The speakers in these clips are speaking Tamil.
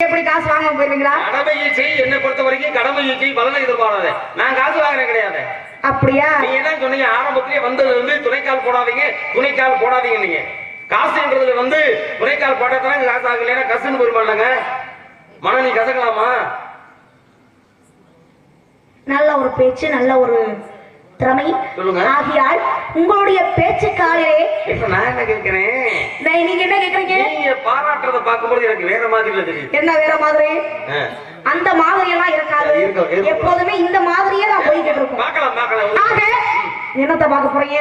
எப்படி காசு வாங்க போயிருவீங்களா? கடமையை செய் என்னை பொறுத்த வரைக்கும் கடமையை செய் பலனை எதிர்பாராத. நான் காசு வாங்குறேன் கிடையாது. அப்படியா? நீங்க என்ன சொன்னீங்க ஆரம்பத்திலே வந்ததுல இருந்து துணைக்கால் போடாதீங்க துணைக்கால் போடாதீங்க நீங்க காசுன்றதுல வந்து துணைக்கால் போட்டதான காசு ஆகலைன்னா கசுன்னு போயிருமாங்க மன நீ கசக்கலாமா? நல்ல ஒரு பேச்சு நல்ல ஒரு திறமை. ஆகியால் உங்களுடைய பேச்சு காலிலே இப்ப நான் என்ன கேட்கிறேன்? நான் நீங்க என்ன கேக்குறீங்க நீங்க பாராட்டுறத பார்க்கும்போது எனக்கு வேற மாதிரி தெரியும் என்ன வேற மாதிரி. அந்த மாதிரி எல்லாம் இருக்காது. எப்போதுமே இந்த மாதிரியே தான் போய்கிட்டு இருக்கும். பார்க்கலாம் பார்க்கலாம். ஆக என்னத்த பார்க்க போறீங்க?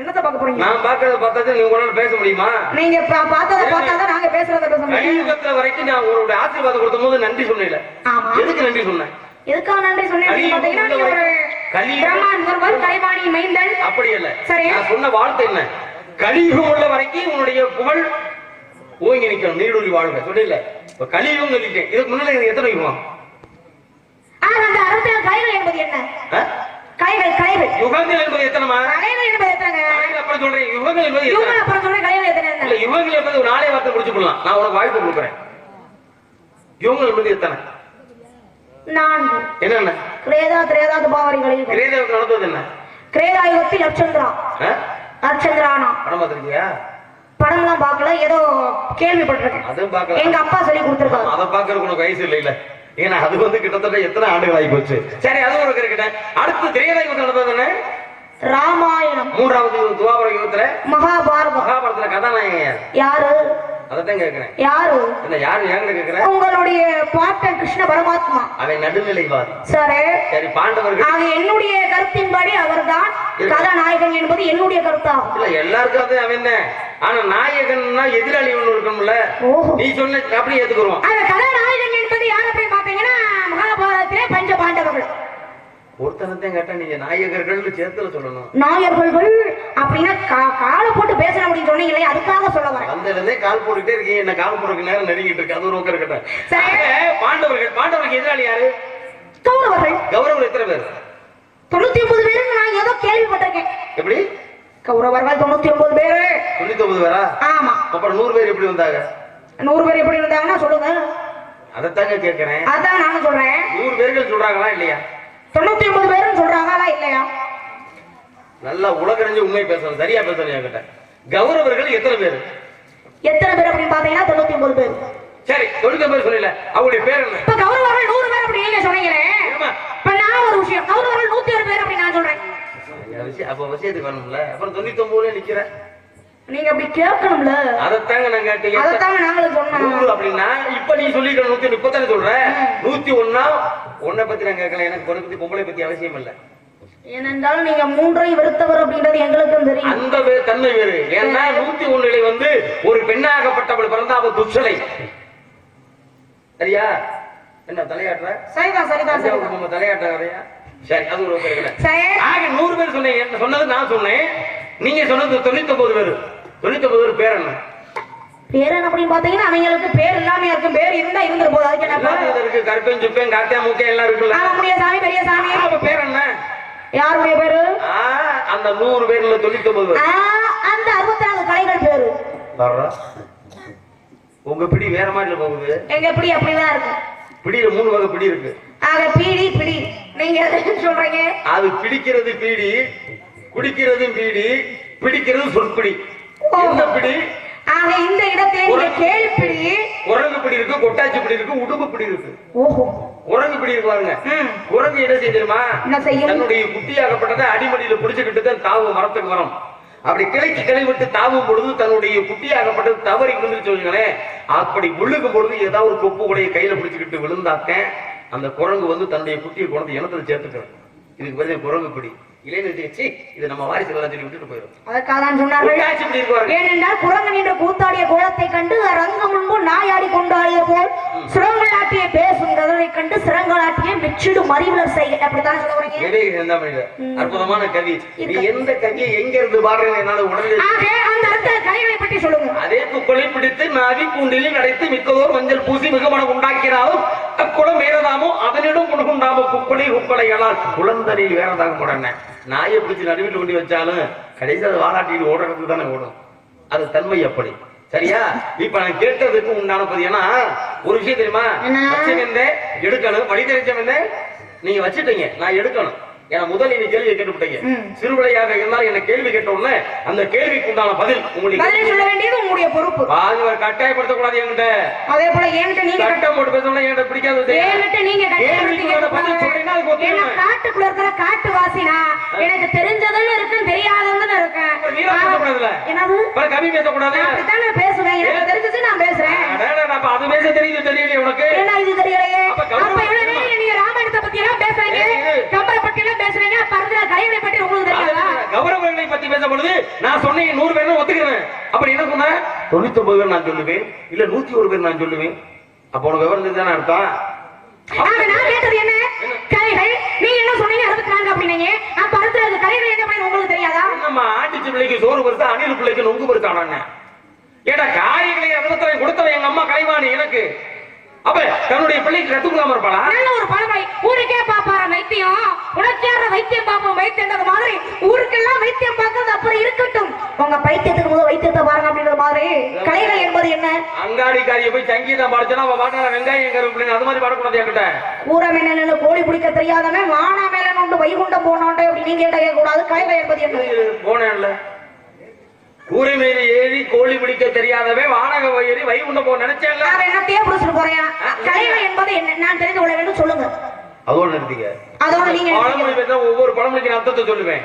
என்னத்த பார்க்க போறீங்க? நான் பார்க்கறத பார்த்தது நீங்க உங்களால பேச முடியுமா? நீங்க பார்த்ததை பார்த்தாதான் நாங்க பேசுறத பேச முடியும். வரைக்கும் நான் உங்களுடைய ஆசீர்வாதம் கொடுத்த போது நன்றி சொன்னேன் ஆமா. எதுக்கு நன்றி சொன்னேன்? எதுக்காக நன்றி சொன்னேன் நீங்க ஒரு ஒருவர் கலைவாணி மைந்தன். அப்படி இல்ல. சரி. நான் சொன்ன வார்த்தை என்ன? கலியுகம் உள்ள வரைக்கும் உன்னுடைய புகழ் ஓங்கி நிக்கணும் நீடூழி வாழ்க. சொல்லல இப்ப கலியுகம் சொல்லிட்டேன். இதுக்கு எனக்கு எத்தனை யுகம்? அந்த அறுபத்தேழு கலைகள் என்பது என்ன? கலைகள் கலைகள். யுகங்கள் என்பது எத்தனைமா கலைகள் என்பது கலைகள் அப்புறம் சொல்றேன். யுகங்கள் என்பது எத்தனை? இவங்க அப்புறம் சொல்ற கலைகள் எத்தனை இல்ல யுகங்கள் என்பது ஒரு நாளே வார்த்தை முடிச்சு போடலாம் நான் உனக்கு வாய்ப்பு கொடுக்குறேன். யுகங்கள் என்பது எத்தனை? நான்கு. என்னென்ன? கிரேதா திரேதா துபாவரி கலைகள் கிரேதவத்தில் நடந்தது என்ன? கிரேதாயுகத்தில் அச்சந்திரா ஆ? அச்சந்திரானா படம் பார்த்திருக்கியா? படம்லாம் பார்க்கல ஏதோ கேள்விப்பட்டிருக்கேன். அதுவும் பார்க்கலாம் எங்க அப்பா சொல்லி கொடுத்திருக்காரு. அதை பாக்குறதுக்கு உனக்கு வயசு இல்லை இல்ல. ஏன்னா அது வந்து கிட்டத்தட்ட எத்தனை ஆண்டுகள் ஆகி போச்சு? சரி அது உனக்கு இருக்கட்டும். அடுத்து திரையரங்க யுகம் நடந்தது என்ன? ராமாயணம். மூன்றாவது துவாபர யுகத்துல மகாபாரதம். மகாபாரதத்துல கதாநாயகன் யார்? யாரு அதைத்தான் கேட்கிறேன். யாரு? என்ன யாரு ஏங்கன்னு கேட்கிறேன்? உங்களுடைய பாட்டன் கிருஷ்ண பரமாத்மா. அவன் நடுநிலைவாதி. சரி. சரி பாண்டவர்கள். ஆக என்னுடைய கருத்தின்படி அவர்தான் கதாநாயகன் என்பது என்னுடைய கருத்தாகும். இல்ல எல்லாருக்கும் அது அவன் தான் ஆனா நாயகன்னா எதிராளி ஒண்ணு இருக்கணும்ல. நீ சொன்ன அப்படியே ஏத்துக்குருவோம் அந்த கதாநாயகன் என்பது யார் அப்படின்னு பாத்தீங்கன்னா மகாபாரதத்திலே பஞ்ச பாண்டவர்கள். ஒருத்தனத்தையும் கேட்டா நீங்க நாயகர்கள் சேர்த்துல சொல்லணும். நாயர்கள் அப்படின்னா காலை போட்டு பேசணும் அப்படின்னு சொன்னீங்களே அதுக்காக சொல்ல வரேன். அந்த இருந்தே கால் போட்டுட்டே இருக்கீங்க என்ன கால் போடுறதுக்கு நேரம் நெருங்கிட்டு இருக்கு. அது ஒரு சரி. ஆக, பாண்டவர்கள் பாண்டவருக்கு எதிராளி யாரு? கௌரவர்கள். கௌரவர் எத்தனை பேர்? தொண்ணூத்தி ஒன்பது பேரு நான் ஏதோ கேள்விப்பட்டிருக்கேன். எப்படி? கௌரவர்கள் தொண்ணூத்தி ஒன்பது பேரு. தொண்ணூத்தி ஒன்பது பேரா? ஆமா. அப்புறம் நூறு பேர் எப்படி வந்தாங்க? நூறு பேர் எப்படி இருந்தாங்கன்னா சொல்லுங்க. அதைத்தாங்க கேட்கிறேன். அதான் நானும் சொல்றேன். நூறு பேர்கள் சொல்றாங்களா இல்லையா? தொண்ணூத்தி ஒன்பது பேருன்னு சொல்றாங்களா இல்லையா? நல்லா உலகறிஞ்சு உண்மை பேசணும். சரியா பேசணும் என்கிட்ட. கௌரவர்கள் எத்தனை பேர்? எத்தனை பேர் அப்படின்னு பாத்தீங்கன்னா தொண்ணூத்தி ஒன்பது பேர். சரி தொண்ணூத்தி பேர் சொல்லல. அவங்களுடைய பேர் என்ன? இப்ப கௌரவர்கள் நூறு பேர் அப்படி நீங்க சொன்னீங்களே? இப்ப நான் ஒரு விஷயம். கௌரவர்கள் நூத்தி ஒரு பேர் அப்படி நான் சொல்றேன். அப்ப விஷயத்துக்கு வரணும்ல அப்புறம் தொண்ணூத்தி ஒன்பதுல நிக்கிறேன். நீங்க அப்படி கேட்கணும்ல? அதைத்தாங்க நான் கேட்டீங்க அதைத்தாங்க நாங்களும் சொன்னோம் அப்படின்னா இப்ப நீ சொல்லிக்கிற நூத்தி முப்பத்தானே சொல்ற. நூத்தி ஒன்னா உன்னை பத்தி நான் கேட்கல. எனக்கு பொண்ணை பத்தி பொம்பளை பத்தி அவசியம் இல்ல. ஏனென்றால் நீங்க மூன்றையும் வெறுத்தவர் அப்படின்றது எங்களுக்கும் தெரியும். அந்த தன்மை வேறு. ஏன்னா நூத்தி ஒண்ணுல வந்து ஒரு பெண்ணாகப்பட்டவள் பிறந்தா அவள் துச்சலை. சரியா? என்ன தலையாட்டுற? சரிதான் சரிதான் சரிதான். நம்ம தலையாட்ட வரையா சரி அது ஒரு. சரி. ஆக நூறு பேர் சொன்னீங்க சொன்னது நான் சொன்னேன். நீங்க சொன்னது தொண்ணூத்தி ஒன்பது பேர். தொண்ணூத்தி ஒன்பது பேர் என்ன அப்படின்னு பாத்தீங்கன்னா அவங்களுக்கு பேர் இல்லாம இருக்கும். பேர் இருந்தா இருந்துரு போது அதுக்கு என்ன இருக்கு. கருப்பேன் சுப்பேன் காத்தியா மூக்கே எல்லாம் இருக்குல்ல. நம்முடைய சாமி பெரிய சாமி. அப்ப பேர் என்ன? யாருடைய பேரு? அந்த நூறு பேர்ல தொண்ணூத்தி ஒன்பது பேர். ஆ, அந்த அறுபத்தி நாலு கலைகள் பேரு. வர்றா. உங்க பிடி வேற மாதிரி போகுது எங்க பிடி அப்படிதான் இருக்கு. பிடியில மூணு வகை பிடி இருக்கு. ஆக பீடி பிடி. நீங்க சொல்றீங்க? அது பிடிக்கிறது பீடி குடிக்கிறதும் பீடி பிடிக்கிறது சொற்பிடி. பிடி ஆக இந்த இடத்துல நீங்க கேள்வி பிடி குரங்கு பிடி இருக்கு கொட்டாச்சி பிடி இருக்கு உடும்பு பிடி இருக்கு. ஓஹோ. குரங்கு பிடி இருக்கு பாருங்க. என்ன செய்யும் என்ன செய்யும்? தன்னுடைய குட்டியாகப்பட்டதை அடிமடியில பிடிச்சுக்கிட்டு தான் தாவும் மரத்துக்கு மரம் அப்படி கிளைக்கு கிளை விட்டு தாவும் பொழுது தன்னுடைய குட்டியாகப்பட்டது தவறி விழுந்துருச்சு வச்சுங்களேன் அப்படி விழுகும் பொழுது ஏதாவது ஒரு கொப்பு உடைய கையில பிடிச்சுக்கிட்டு விழுந்தாத்தேன் அந்த குரங்கு வந்து தன்னுடைய குட்டியை கொண்டு இனத்துல சேர்த்துக்கிறோம் இதுக்கு பதில் குரங்கு பிடி. இல்லைன்னு சி இது நம்ம வாரிசுகள் சொல்லி விட்டுட்டு போயிடும் அதற்காக தான் சொன்னார்கள். கொட்டாச்சி பிடி இருக்கு பாருங்க ஏனென்றால் குரங்கு நின்ற கூத்தாடிய கோலத்தை கண்டு ரங்கம் முன்பு நாயாடி கொண்டாடிய போல் சுரங்களாட்டிய பேசும் கதவை கண்டு சிறங்களாட்டிய மெச்சிடு மறிவுலர் செய்ய அப்படித்தான் அற்புதமான கவி. நீ எந்த கவியை எங்க இருந்து பாடுறேன்னு என்னால உடனே ஆக அந்த அர்த்த கலைகளை பற்றி சொல்லுங்க. அதே பிடித்து நாவி கூண்டிலில் அடைத்து மிக்கதோர் மஞ்சள் பூசி மிகமனம் உண்டாக்கினாலும் அக்குளம் வேறதாமோ அதனிடம் குணகுண்டாமோ குப்பளை குப்பளைகளால் குளந்தனில் வேறதாக உடனே நாயை பிடிச்சு நடுவில் கொண்டு வச்சாலும் கடைசி அது வாலாட்டிட்டு ஓடுறதுக்கு தானே ஓடும். அது தன்மை அப்படி சரியா? இப்ப நான் கேட்டதுக்கு உண்டான பதில் ஏன்னா ஒரு விஷயம் தெரியுமா? எடுக்கணும். வழி தெரிஞ்சம் என்ன நீங்க வச்சுட்டீங்க. நான் எடுக்கணும். முதல் நீங்க கேள்வி கேட்டுவிட்டீங்க. சிறுவிளையாக இருந்தாலும் என்ன கேள்வி கேட்ட உடனே அந்த கேள்விக்கு உண்டான பதில் உங்களுக்கு பதிலை சொல்ல வேண்டியது உங்களுடைய பொறுப்பு. பாதி ஒரு கட்டாயப்படுத்தக்கூடாது என்கிட்ட. அதே போல என்கிட்ட நீங்க கட்ட- கட்டம் போட்டு பேசணும் என்கிட்ட பிடிக்காது. என்கிட்ட நீங்க கேள்விக்கு பதில். காட்டுக்குள்ள இருக்கிற காட்டு வாசினா எனக்கு தெரிஞ்சதுன்னு இருக்கு தெரியாததுன்னு இருக்கு நீங்க பேசக்கூடாதுல்ல? என்னது? அப்புறம் கம்மி பேசக்கூடாது? அப்படித்தான் நான் பேசுவேன். எனக்கு தெரிஞ்சது நான் பேசுறேன். அது பேச தெரியுது தெரியலையே உனக்கு? என்ன இது தெரியலையே. அப்ப கௌரவம் அப்ப இவ்வளவு நேரம் நீங்க ராமாயணத்தை பத்தி எல்லாம் பேசுறீங்க? ஏய், தெரியாதா கௌரவங்களை பத்தி பேசும் பொழுது நான் சொன்னேன் நூறு பேர் ஒத்துக்கிறேன். அப்படி என்ன சொன்ன? தொண்ணூத்தி ஒன்பது பேர் நான் சொல்லுவேன் இல்ல நூத்தி ஒரு பேர் நான் சொல்லுவேன். அப்ப உனக்கு விவரம் தெரிஞ்சுதானே அர்த்தம் நான் கேட்டது என்ன? கலைகள் நீங்க என்ன சொன்னீங்க? அறுபத்தி நான்கு அப்படின்னீங்க. அப்ப அடுத்து அது கலைகள் என்ன பண்ணி உங்களுக்கு தெரியாதா? நம்ம ஆட்டிச்சு பிள்ளைக்கு சோறு பெருசா அணில் பிள்ளைக்கு நொங்கு பெருசான ஏடா காய்களை அறுபத்தரை கொடுத்தவன் எங்க அம்மா கலைவாணி எனக்கு. அப்ப தன்னுடைய பிள்ளைக்கு கத்து கொடுக்காம இருப்பாளா? நல்ல ஒரு பழமொழி ஊருக்கே பாப்பார வைத்தியம்? உனக்கேற வைத்தியம் வைத்தியன்றது மாதிரி? ஊருக்கெல்லாம் வைத்தியம் பார்க்கறது அப்புறம் இருக்கட்டும். உங்க பைத்தியத்துக்கு முதல் வைத்தியத்தை பாருங்க அப்படின்ற மாதிரி. கலைகள் என்பது என்ன? அங்காடிக்காரியை போய் சங்கீதம் பாடிச்சனா அவ பாட்டாள வெங்காயம் கருவேப்பிலை அது மாதிரி பாடக்கூடாது என்கிட்ட. ஊரம் என்னன்னு கோழி பிடிக்க தெரியாதவன் வானா மேல நோண்டு வைகுண்டம் போனோண்டே அப்படி நீங்க கேட்க கூடாது கலைகள் என்பது என்ன? போனேன்ல. கூரை மேல ஏறி கோழி பிடிக்க தெரியாதவன் வானக ஏறி வைகுண்டம் போக நினைச்சேன்ல? நான் என்னத்தையே புடிச்சிட்டு போறேன். கலைகள் என்பது என்ன? நான் தெரிந்து கொள்ள வேண்டும். சொல்லுங்க. அதோட நிறுத்திக்க. அதோட நீங்க பழமொழி பேச ஒவ்வொரு பழமொழிக்கு நான் அர்த்தத்தை சொல்லுவேன்.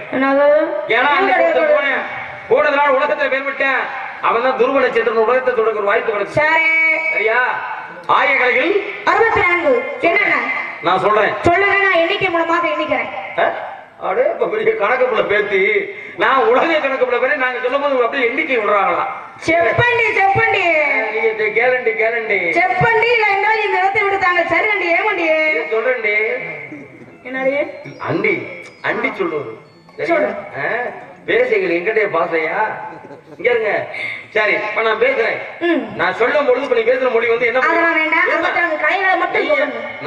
ஏன்னா அன்னைக்கு போனேன். போனதுனால உலகத்துல பேர் விட்டேன். அவன் தான் துருவ நட்சத்திரம் உலகத்தை தொடங்க ஒரு வாய்ப்பு கிடைச்சு சரி. சரியா? ஆய கலைகள் அறுபத்தி நான்கு. என்னென்ன? நான் சொல்றேன். சொல்லுங்க. நான் எண்ணிக்கை மூலமாக எண்ணிக்கிறேன். அடே இப்ப பெரிய கணக்கு புள்ள பேத்தி. நான் உலக கணக்கு புள்ள பேரு நாங்க சொல்லும் போது அப்படியே எண்ணிக்கை விடுறாங்களா செப்பண்டி செப்பண்டி. கேளண்டி கேளண்டி. செப்பண்டி என்றால் இந்த இடத்தை விடுத்தாங்க. சரிண்டி ஏமண்டி. இது சொல்றேன்டி என்னடி அண்டி அண்டி சொல்லுவது? சொல்லு. பேசுங்கள் எங்கிட்டே பாசையா? இங்க இருங்க. சரி இப்ப நான் பேசுறேன். நான் சொல்லும் பொழுது இப்ப நீ பேசுற மொழி வந்து என்ன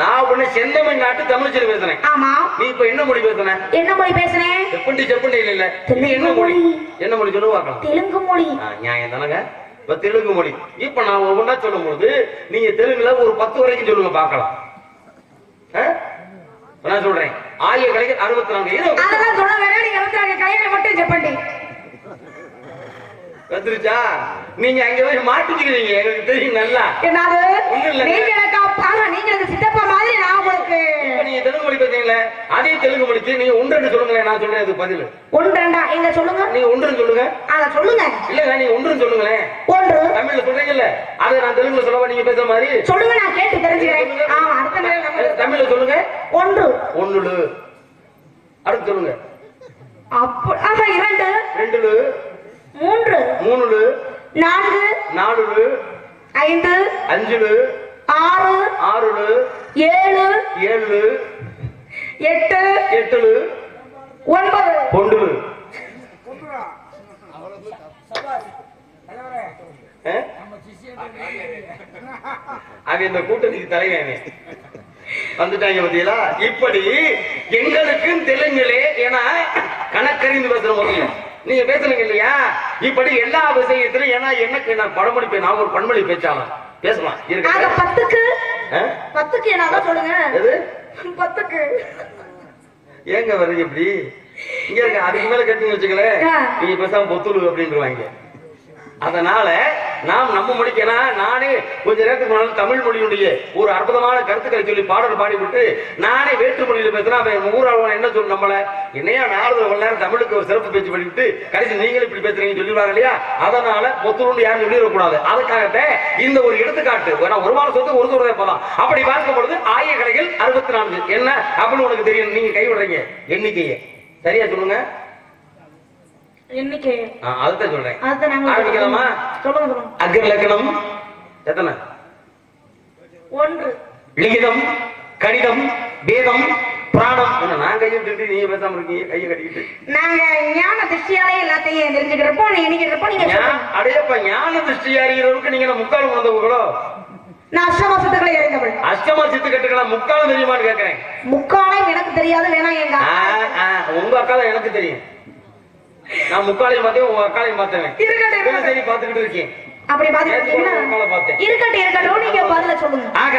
நான் உன்னை செந்தமிழ் நாட்டு தமிழ்ச்சியில் பேசுறேன். ஆமா. நீ இப்ப என்ன மொழி பேசுன? என்ன மொழி பேசுனேன் செப்பண்டி செப்பண்டி இல்ல. இல்ல நீ என்ன மொழி? என்ன மொழி சொல்லு பார்க்கலாம் தெலுங்கு மொழி. நியாயம் தானங்க? இப்ப தெலுங்கு மொழி. இப்ப நான் ஒவ்வொன்றா சொல்லும் பொழுது நீங்க தெலுங்குல ஒரு பத்து வரைக்கும் சொல்லுங்க? இப்ப நான் சொல்றேன். ஆய கலைகள் அறுபத்தி நான்கு ஏதோ அதெல்லாம் சொல்ல வேணாம். அறுபத்தி நான்கு கலைகளை மட்டும் செப்பண்டி வந்துருச்சா? நீங்க அங்க போய் மாட்டிக்கிறீங்க எனக்கு தெரியும் நல்லா. என்னது. நீங்க எனக்கு அப்பா நீங்க எனக்கு சித்தப்பா மாதிரி நான் உங்களுக்கு இப்ப நீங்க தெலுங்கு மொழி பேசுறீங்களே அதே தெலுங்கு மொழிக்கு நீங்க ஒன்று சொல்லுங்களேன் நான் சொல்றேன் அது பதில். ஒன்று எங்க சொல்லுங்க? நீங்க ஒன்று சொல்லுங்க. அத சொல்லுங்க. இல்லங்க நீங்க ஒன்று சொல்லுங்களேன். ஒன்று. தமிழ்ல சொல்றீங்கல்ல அதை நான் தெலுங்குல சொல்லவா நீங்க பேசுற மாதிரி? சொல்லுங்க நான் கேட்டு தெரிஞ்சுக்கிறேன். ஆமா அடுத்த தமிழ்ல சொல்லுங்க. ஒன்று. ஒண்ணுலு அடுத்து சொல்லுங்க. அப்ப இரண்டு. ரெண்டுலு மூன்று. மூணுலு நான்கு. நாலுலு ஐந்து. அஞ்சுலு ஆறு ஆறுலு ஏழு ஏழுலு எட்டு எட்டுலு ஒன்பது. ஒன்றுலு ஆ? அவன் இந்த கூட்டணிக்கு தலைவன். வந்துட்டாங்க பாத்தீங்களா? இப்படி எங்களுக்கும் தெலுங்குலே ஏன்னா கணக்கறிந்து பேசுற முதல்ல நீங்க பேசுறீங்க இல்லையா? இப்படி எல்லா விஷயத்திலும் ஏன்னா எனக்கு நான் பழமொழி பே- நான் ஒரு பன்மொழி பேச்சாளன் பேசலாம். ஆக இருக்க பத்துக்கு? பத்துக்கு என்னதான் சொல்லுங்க. எது? பத்துக்கு. ஏங்க வருது இப்படி? இங்க இருக்க அதுக்கு மேல கட்டி வச்சுக்கலேன் ஆ. நீங்க பேசாம பொத்துழு அப்படின்றவாங்க அதனால நாம் நம்ம முடிக்கனா நானே கொஞ்ச நேரத்துக்கு முன்னாடி தமிழ் மொழியுடைய ஒரு அற்புதமான கருத்துக்களை சொல்லி பாடல் பாடிவிட்டு நானே வேற்று மொழியில பேசுனா அவன் ஊராளவன் என்ன சொல்லு நம்மள? என்னையா நாலு மணி நேரம் தமிழுக்கு ஒரு சிறப்பு பேச்சு பண்ணிவிட்டு கடைசி நீங்களும் இப்படி பேசுறீங்கன்னு சொல்லிடுவாங்க இல்லையா? அதனால பொத்துருன்னு யாரும் சொல்லிடக்கூடாது. அதுக்காகத்தான் இந்த ஒரு எடுத்துக்காட்டு ஏன்னா ஒரு மாதம் சொத்து ஒரு சொல்றதே போலாம். அப்படி பார்க்கும் பொழுது ஆய கடைகள் அறுபத்தி நான்கு. என்ன? அப்படின்னு உனக்கு தெரியும். நீங்க கைவிடுறீங்க. எண்ணிக்கையை. சரியா சொல்லுங்க? எண்ணிக்கை ஆ, அதுதான் சொல்றேன். ஆரம்பிக்கலாமா? சொல்லுங்க சொல்லுங்க. அக்ர லக்கணம் எத்தனை? ஒன்று. லிகிதம் கணிதம் வேதம் பிராணம். என்ன நான் கையை விட்டுட்டு நீங்க பேசாம இருக்கீங்க கையை கட்டிக்கிட்டு. நாங்க ஞான திருஷ்டியாலே எல்லாத்தையும் தெரிஞ்சுக்கிறப்போ நீ எண்ணிக்கிறப்போ நீங்க அடையப்ப ஞான திருஷ்டி அறிகிறவருக்கு நீங்க முக்கால் வந்தவங்களோ நான் அஷ்டமாசத்துக்களை அறிந்தவள். அஷ்டமா சித்து கட்டுக்கலாம் முக்கால் தெரியுமான்னு கேக்குறேன். முக்காலம் எனக்கு தெரியாது வேணா எங்க உங்க அக்கா எனக்கு தெரியும். நான். சரி இருக்கேன். அப்படி. இருக்கட்டும் இருக்கட்டும் நீங்க பதில சொல்லுங்க. ஆக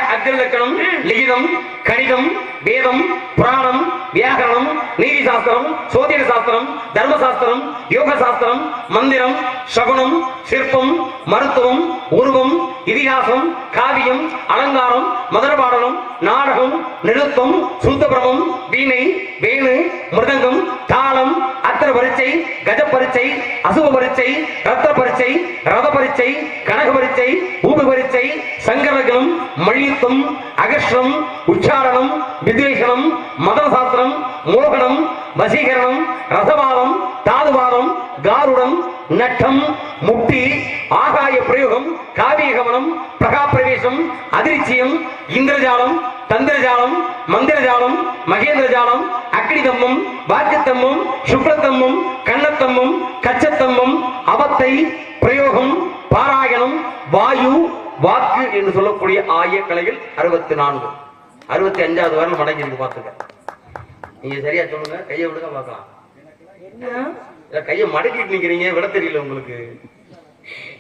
லிகிதம் கணிதம் வேதம் புராணம் வியாகரணம் நீதி சாஸ்திரம் சோதிட சாஸ்திரம் தர்ம சாஸ்திரம் யோக சாஸ்திரம் மந்திரம் சகுனம் சிற்பம் மருத்துவம் உருவம் இதிகாசம் காவியம் அலங்காரம் மதுரபாடலம் நாடகம் நிருத்தம் சூத்தபிரமம் வீணை வேணு மிருதங்கம் தாளம் அத்திர பரீட்சை கஜ பரீட்சை அசுப பரீட்சை ரத்த பரீட்சை ரத பரீட்சை கனக பரீட்சை ஊப பரீட்சை சங்கரகணம் மழியுத்தம் அகர்ஷம் உச்சாரணம் வித்வேஷனம் மதன சாஸ்திரம் மோகனம் வசீகரணம் ரசவாதம் தாதுவாதம் காருடம் நட்டம் முக்தி ஆகாய பிரயோகம் காவிய கவனம் பிரகாப்பிரவேசம் அதிர்ச்சியம் இந்திரஜாலம் தந்திரஜாலம் மந்திரஜாலம் மகேந்திரஜாலம் அக்னிதம்மம் வாக்குத்தம்மம் சுக்லத்தம்மம் கண்ணத்தம்மம் கச்சத்தம்மம் அவத்தை பிரயோகம் பாராயணம் வாயு வாக்கு என்று சொல்லக்கூடிய ஆய கலைகள் அறுபத்தி நான்கு. அறுபத்தி அஞ்சாவது வாரம் அடங்கியிருந்து இருக்கு நீங்க சரியா சொல்லுங்க. கையை விடுங்க பார்க்கலாம். இல்ல கையை மடக்கிட்டு நிக்கிறீங்க விட தெரியல உங்களுக்கு.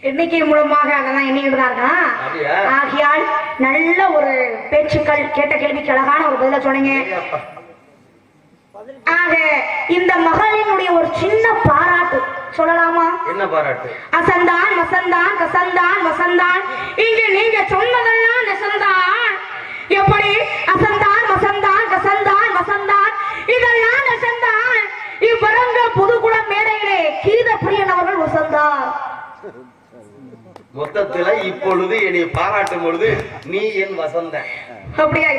எண்ணிக்கை மூலமாக அதெல்லாம் எண்ணிக்கிட்டு தான் இருக்கான் அப்படியா? ஆகையால் நல்ல ஒரு பேச்சுக்கள் கேட்ட கேள்விக்கு அழகான ஒரு பதில சொன்னீங்க. ஆக இந்த மகளினுடைய ஒரு சின்ன பாராட்டு சொல்லலாமா? என்ன பாராட்டு? அசந்தான் வசந்தான் கசந்தான் வசந்தான். இங்க நீங்க சொன்னதெல்லாம் நெசந்தான். எப்படி? அசந்தான் வசந்தான் கசந்தான் வசந்தான். வசந்தார் மொத்தத்துல இப்பொழுது என்னை பாராட்டும் பொழுது நீ என் வசந்த. அப்படியா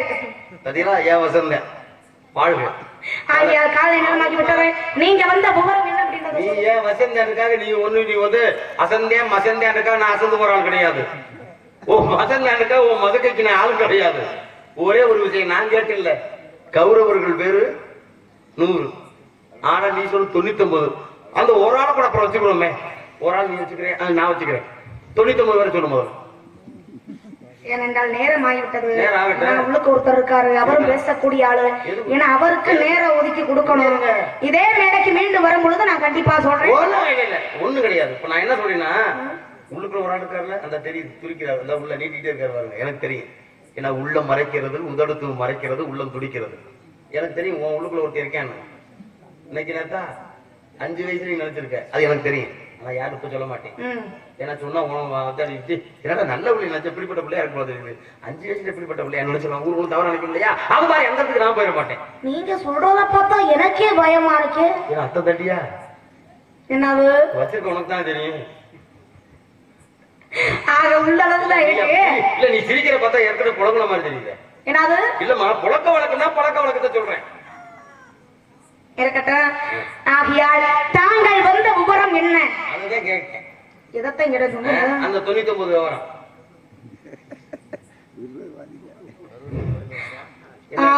பாத்தீங்களா ஏன் வசந்த? வாழ்க. ஆகிய காலை நேரமாக்கி விட்டது நீங்க வந்த விவரம் என்ன அப்படின்றது நீ ஏன் வசந்தனுக்காக நீ ஒண்ணு நீ வந்து அசந்தேன் மசந்தேனுக்காக நான் அசந்து போற ஆள் கிடையாது. ஓ மசந்தானுக்காக உன் மதக்கைக்கு நான் ஆள் கிடையாது. ஒரே ஒரு விஷயம் நான் கேட்டில்ல கௌரவர்கள் பேரு நூறு. ஆனா நீ சொல்லு தொண்ணூத்தி ஒன்பது அந்த ஒரு ஆளை கூட அப்புறம் வச்சுக்கிறோமே ஒரு ஆள் நீ வச்சுக்கிறேன் நான் வச்சுக்கிறேன். தொண்ணூத்தி ஒன்பது பேர் சொல்லு முதல்ல ஏனென்றால் நேரம் ஆகிவிட்டது. உள்ளுக்கு ஒருத்தர் இருக்காரு. அவரும் பேசக்கூடிய ஆளு. ஏன்னா அவருக்கு நேரம் ஒதுக்கி கொடுக்கணும். இதே மேடைக்கு மீண்டும் வரும் பொழுது நான் கண்டிப்பா சொல்றேன். ஒண்ணும் கிடையாது. இப்ப நான் என்ன சொல்றேன்னா உள்ளுக்குள்ள ஒரு ஆள் இருக்காருல்ல அந்த தெரியுது துடிக்கிறார். அந்த உள்ள நீட்டிட்டே இருக்காரு எனக்கு தெரியும். ஏன்னா உள்ள மறைக்கிறது உதடுத்து மறைக்கிறது உள்ளம் துடிக்கிறது. எனக்கு தெரியும் உன் உள்ளுக்குள்ள ஒருத்தர் இருக்கான்னு. இன்னைக்கு நேத்தா அஞ்சு வயசுல நீ நினைச்சிருக்க அது எனக்கு தெரியும். ஆனா இப்ப சொல்ல மாட்டேன். ஏன்னா சொன்னா இது, என்னடா நல்ல பிள்ளை நினைச்ச? இப்படிப்பட்ட பிள்ளையா இருக்கும் இருக்குது. அஞ்சு வயசுல இப்படிப்பட்ட பிள்ளையா நினைச்சிருக்கான் ஊர் ஊர் தவறு நினைக்கும் இல்லையா? அது மாதிரி எந்த இடத்துக்கு நான் போயிட மாட்டேன். நீங்க சொல்றத பார்த்தா எனக்கே பயமா இருக்கு. ஏன் அத்தை தட்டியா? என்னது? வச்சிருக்க உனக்கு தான் தெரியும். ஆக உள்ள அளவுல நீ இருக்கு. இல்ல நீ சிரிக்கிற பார்த்தா ஏற்கனவே புழங்குன மாதிரி தெரியுது. என்னது? இல்லம்மா புழக்க வழக்கம்னா பழக்க வழக்கத்தை சொல்றேன். இருக்கட்டும். ஆகையால் தாங்கள் வந்த விவரம் என்ன? எதத்தான் கிடையாது அந்த தொண்ணூத்தி ஒன்பது விவரம்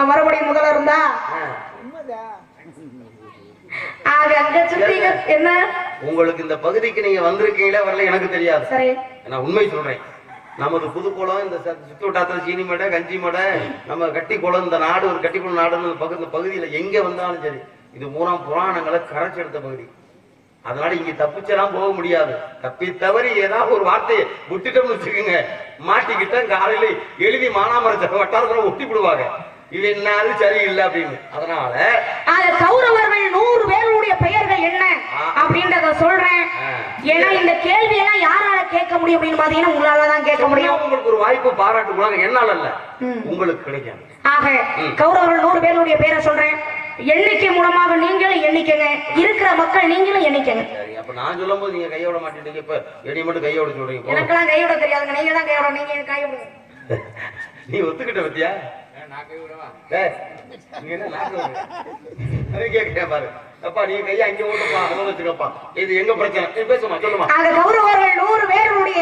மறுபடியும் முதல்ல இருந்தா? என்ன? உங்களுக்கு இந்த பகுதிக்கு நீங்க வந்திருக்கீங்களா வரல எனக்கு தெரியாது. சரி. நான் உண்மை சொல்றேன். நமது புதுக்குளம் இந்த சுத்து வட்டாரத்துல சீனி மடை கஞ்சி மடை நம்ம கட்டிக்குளம் இந்த நாடு ஒரு கட்டிக்குளம் நாடுன்னு பகுதி பகுதியில எங்க வந்தாலும் சரி இது மூணாம் புராணங்களை கரைச்சி எடுத்த பகுதி. அதனால இங்க தப்பிச்செல்லாம் போக முடியாது. தப்பி தவறி ஏதாவது ஒரு வார்த்தையை விட்டுட்டோம்னு வச்சுக்கோங்க. மாட்டிக்கிட்ட காலையில எழுதி மானாமரத்தை வட்டாரத்துல ஒட்டி விடுவாங்க. இது என்னாலும் சரியில்லை அப்படின்னு. அதனால கௌரவர்கள் நூறு பேருடைய பெயர்கள் என்ன அப்படின்றத சொல்றேன். ஏன்னா இந்த கேள்வி எல்லாம் யாரால கேட்க முடியும் அப்படின்னு பாத்தீங்கன்னா உங்களால தான் கேட்க முடியும். உங்களுக்கு ஒரு வாய்ப்பு பாராட்டு என்னால அல்ல ம். உங்களுக்கு கிடைக்கும் ஆக கௌரவர்கள் நூறு பேருடைய பேரை சொல்றேன். எண்ணிக்கை மூலமாக நீங்களும் எண்ணிக்கங்க. இருக்கிற மக்கள் நீங்களும் எண்ணிக்கங்க. சரி அப்ப நான் சொல்லும் போது நீங்க கையோட மாட்டேங்க இப்ப எடி மட்டும் கையோட சொல்றீங்க. எனக்கெல்லாம் கையோட தெரியாதுங்க. நீங்க தான் கையோட நீங்க எனக்கு கை விடுங்க. நீ ஒத்துக்கிட்ட பத்தியா? அப்பா நீ கையை அங்க ஓட்டுப்பா அதை வச்சுக்கப்பா. இது எங்க பிரச்சனை? நீ பேசுமா சொல்லுமா ஆக கௌரவர்கள் நூறு பேருடைய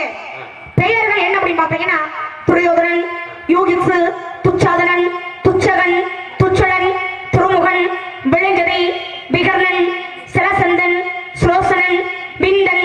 பெயர்கள் என்ன அப்படின்னு பாத்தீங்கன்னா துரியோதனன் யூகித்சு துச்சாதனன் துச்சகன் துச்சலன் துருமுகன் விகர்ணன் சிலசந்தன் சுலோசனன் பிந்தன்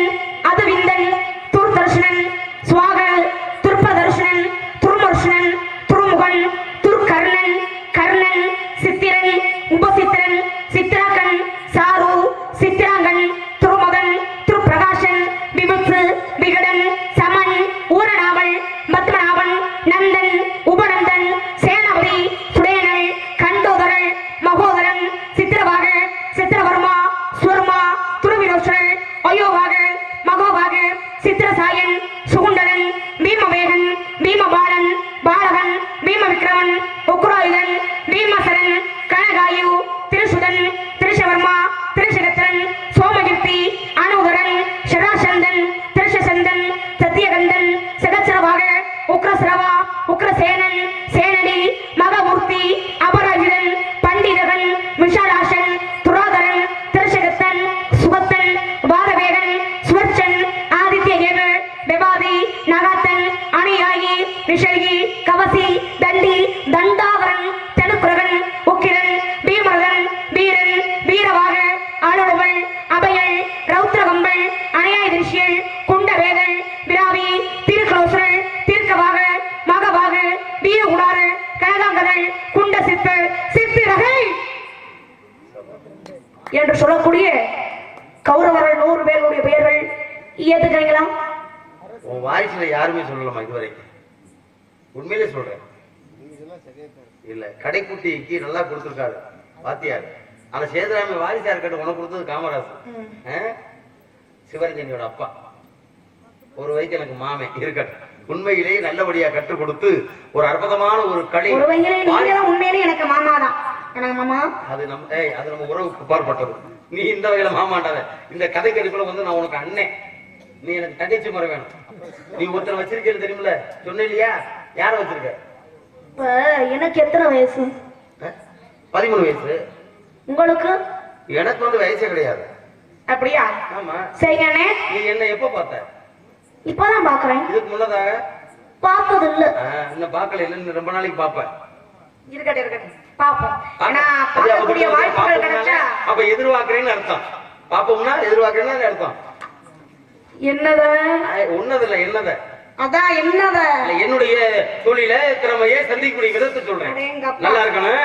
உக்ரசேனன் உன் வாரிசுல யாருமே சொல்லலாமா இதுவரைக்கும். உண்மையிலே சொல்றேன். இல்ல கடைக்குட்டிக்கு நல்லா கொடுத்துருக்காரு. வாத்தியார். ஆனா சேதுராம வாரிசார் கட்டு உனக்கு கொடுத்தது காமராசர். ஆ? சிவரஞ்சனியோட அப்பா. ஒரு வயசு எனக்கு மாமே இருக்கட்டும். உண்மையிலேயே நல்லபடியா கற்றுக் கொடுத்து ஒரு அற்புதமான ஒரு கலை ஒரு வகையிலே நீங்க தான் உண்மையிலே எனக்கு மாமா? தான் அது நம்ம ஏய் அது நம்ம உறவுக்கு பாற்பட்டது நீ இந்த வகையில மாமாண்டாத இந்த கதைக்கருக்குள்ள வந்து நான் உனக்கு அண்ணன். நீ எனக்கு தங்கச்சி முறை வேணும். நீ ஒருத்தர் வச்சிருக்கேன்னு தெரியுமில சொன்ன இல்லையா? யார வச்சிருக்க? இப்ப எனக்கு எத்தனை வயசு? பதிமூணு வயசு. உங்களுக்கு? எனக்கு வந்து வயசே கிடையாது. அப்படியா? ஆமா. நீ என்ன எப்ப பார்த்த? இப்பதான் பாக்குறேன் இதுக்கு முன்னதாக? பார்த்தது இல்ல இன்னும் பார்க்கல. இல்லைன்னு ரொம்ப நாளைக்கு பார்ப்பேன் இருக்கட்டும் இருக்கட்டும். பாப்போம் ஏன்னா பார்க்கக்கூடிய வாய்ப்புகள் கிடைச்சா அப்ப எதிர்பார்க்கிறேன்னு அர்த்தம். பாப்போம்னா எதிர்பார்க்கிறேன்னு அர்த்தம். என்னத? உன்னதில்ல என்னத? அதான் என்னத? என்னுடைய தொழில திறமையை சந்திக்கக்கூடிய விதத்தை சொல்றேன். நல்லா இருக்கணும்.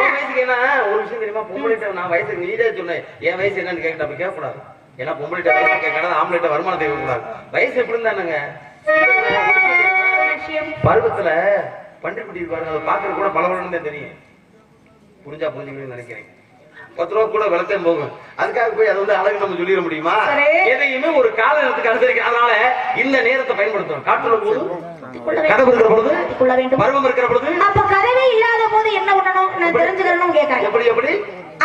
வயசுக்கு என்ன? ஒரு விஷயம் தெரியுமா? பொம்பளைட்ட நான் வயசுக்கு நீடே சொன்னேன். என் வயசு என்னன்னு கேட்டா அப்ப கேட்கக்கூடாது. ஏன்னா பொம்பளைட்ட வயசு கேட்கக்கூடாது ஆம்பளைட்ட வருமானம் தேவைக்கூடாது வயசு எப்படி இருந்தானுங்க? பருவத்துல பன்றிக்குட்டி பாருங்க அதை பாக்குறது கூட பலவரம் தான் தெரியும். புரிஞ்சா புரிஞ்சுக்கணும்னு நினைக்கிறேன். பத்து ரூபா கூட விளத்தேன் போகும் அதுக்காக போய் அதை வந்து அழகு நம்ம சொல்லிட முடியுமா. எதையுமே ஒரு கால நேரத்துக்கு அனுசரிக்க அதனால இந்த நேரத்தை பயன்படுத்தணும். காற்றுள்ள போது. கதவு இருக்கிற பொழுது பருவம் இருக்கிற பொழுது அப்ப கதவே இல்லாத போது என்ன பண்ணணும்? நான் தெரிஞ்சுக்கிறேன்னு கேட்கறேன் எப்படி எப்படி?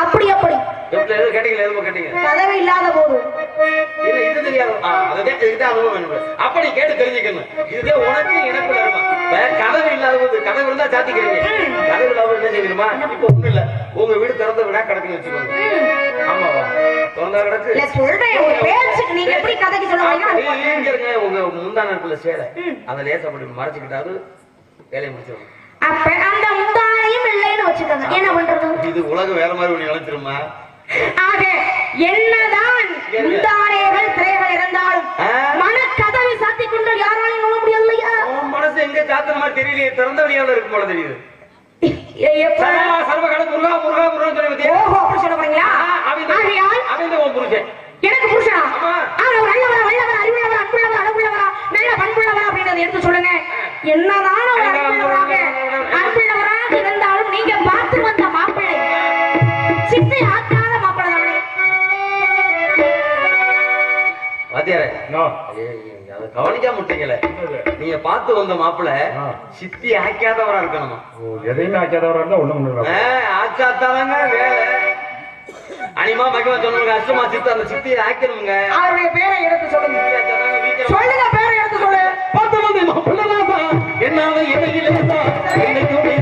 அப்படி அப்படி. எப்படி எதுவும் கேட்டீங்களா? எதுவும் கேட்டீங்க? கதவே இல்லாத போது. இது தெரியாது. ஆ, அதுதான் இதுதான் அனுபவம் வேணும். அப்ப நீ கேட்டு தெரிஞ்சுக்கணும். இதுதான் உனக்கு எனக்கு கதவு இல்லாத போது கதவு இருந்தா சாத்திக்கிறீங்க. கதவு இல்லாத என்ன செய்யணுமா? இப்ப ஒண்ணு இல்ல. உங்க வீடு திறந்த விடா கிடக்குன்னு வச்சுக்கோங்க. ஆமாவா திறந்தா கிடக்கு. இல்ல சொல்றேன். ஒரு பேச்சுக்கு நீங்க எப்படி கதைக்கு சொல்ல அப்ப வரீங்க நீ இங்க இருங்க. உங்க சேலை லேசா அப்படி மறைச்சுக்கிட்டாவது வேலையை அப்ப அந்த முந்தானையும் இல்லைன்னு வச்சுக்கோங்க. என்ன பண்றது? இது உலகம் வேற மாதிரி ஒண்ணு ஆக என்னதான் முந்தானைகள் திரைகள் இருந்தாலும்? மனக்கதவை சாத்தி கொண்டு யாராலையும் நுழ முடியாது இல்லையா உன் மனசு எங்க சாத்தின மாதிரி தெரியலையே. திறந்த வழியால இருக்கும் போல தெரியுது. எ- எப்ப? சர்வ சர்வ கட முருகா முருகா முருகா சொல்லி பத்தியா? ஓஹோ அப்படி சொல்ல போறீங்களா ஆகையால் அவன் உன் புருஷன். எனக்கு புருஷனா? அவர் நல்லவரா வல்லவரா அறிவுள்ளவரா அன்புள்ளவரா அழகுள்ளவரா நல்ல பண்புள்ளவரா அப்படின்றத எடுத்து சொல்லுங்க. என்னதான் அவர் அன்புள்ளவராக அன்புள்ளவராக இருந்தாலும் நீங்க பார்த்து வந்த மாப்பிள்ளை. சித்தை ஆக்காத மாப்பிள்ளை தானே. வாத்தியாரே நோ. கவனிக்காம விட்டீங்களே. நீங்க பார்த்து வந்த மாப்பிள்ள. சித்தி ஆக்காதவரா இருக்கணுமா? எதையுமே ஆக்காதவரா இருந்தா ஒண்ணும் பண்ணுறா ஆச்சாத்தாங்க வேலை. அனிமா மகிமா சொன்னாங்க அஷ்டமா சித்து அந்த சித்தியை ஆக்கணுங்க அவருடைய பேரை எடுத்து சொல்லுங்க. சொல்லுங்க பேரை எடுத்து சொல்லு. பார்த்து வந்து மாப்பிள்ளதாமா என்னால இடையிலேதா என்னைக்கு முடியாதம்மா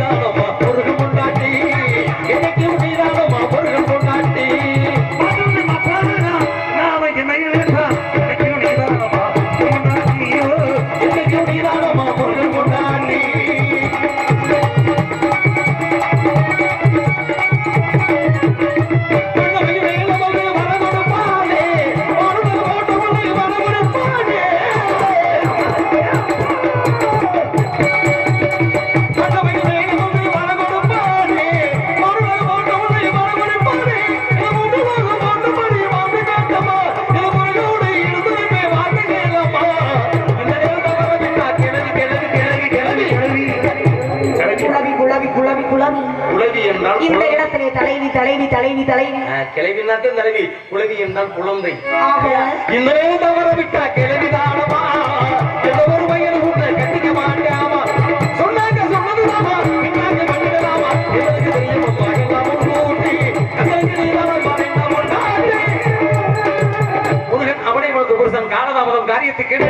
இடத்திலே தலைவி தலைவி தலைவி தலைவி. கிளவினாத்தான் தலைவி குளவி என்றால் குழந்தை. ஆக இன்னே தவற விட்டா கிளவிதானமா ஏதோ ஒரு பையன் உன்னை கட்டிக்க மாட்டாமா? சொன்னாங்க சொன்னதுதாமா? பின்னாங்க பண்ணிடலாமா எங்களுக்கு தெரியுமா எல்லாம் கூட்டி கண்களுக்கு நீதானமா என்ன பண்ணாரு முருகன் அவனை வளர்த்த புருஷன் காலதாமதம் காரியத்தை கேட்டு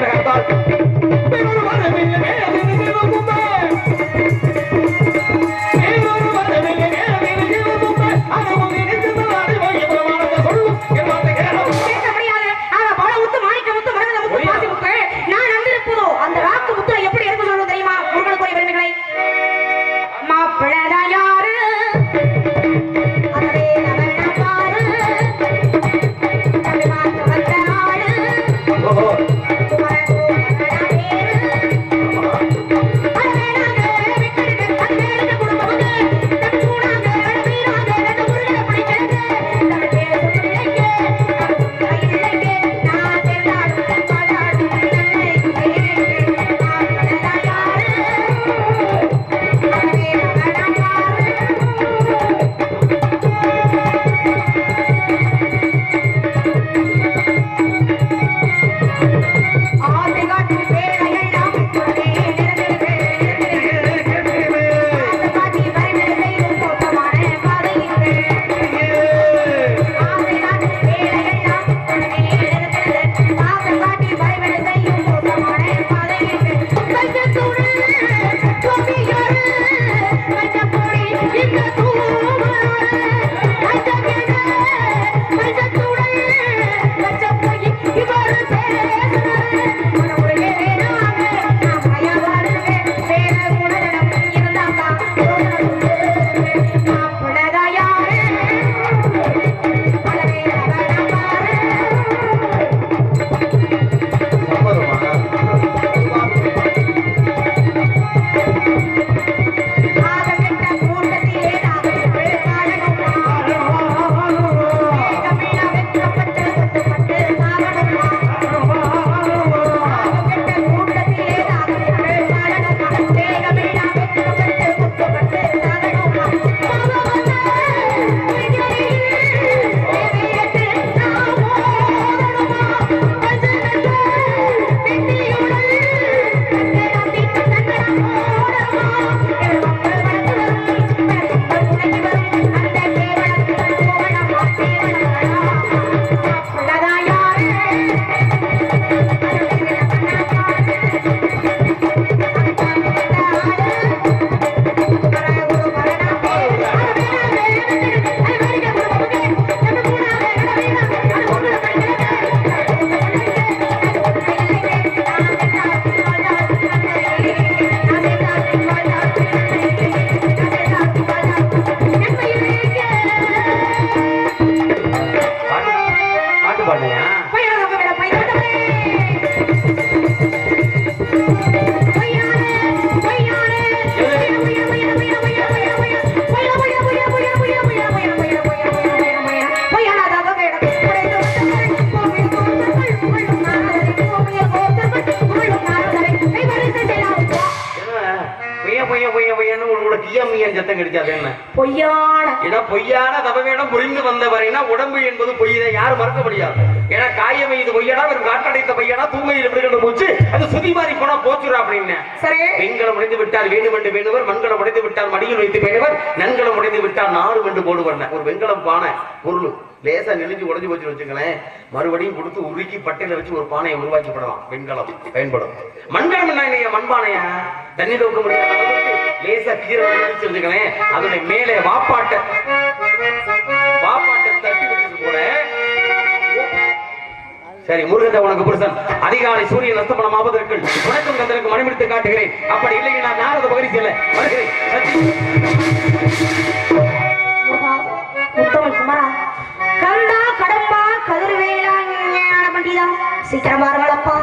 தூமையில் விடுகின்ற போச்சு? அது சுதி மாறி போனா போச்சுடா அப்படின்னு. சரி. வெண்கலம் உடைந்து விட்டால் வேண்டுமென்று வேண்டுவர் மண்கலம் உடைந்து விட்டால் மடியில் வைத்து பேணுவர் நன்கலம் உடைந்து விட்டால் நாடு வென்று போடுவர் ஒரு வெண்கலம் பானை பொருள். லேசா நெளிஞ்சு உடைஞ்சு போச்சு வச்சுங்களேன் மறுபடியும் கொடுத்து உருக்கி பட்டையில வச்சு ஒரு பானையை உருவாக்கி படலாம். வெண்கலம் பயன்படும் மண்கலம் என்ன மண்பானையா? தண்ணி தூக்க முடியாத லேசா கீரை வச்சு வச்சுங்களேன் அதனுடைய மேலே வாப்பாட்டை. சரி முருகத்தை உனக்கு புருஷன். அதிகாலை சூரியன் அஸ்தமனம் ஆவதற்குள் உனக்கும் கந்தனுக்கு மணிமிடித்து காட்டுகிறேன். அப்படி இல்லை நான் நாரத பகுதி செல்ல வருகிறேன். கண்டா கடம்பா கதிர்வேலா ஞான பண்டிதா சீக்கிரமா இருங்களப்பா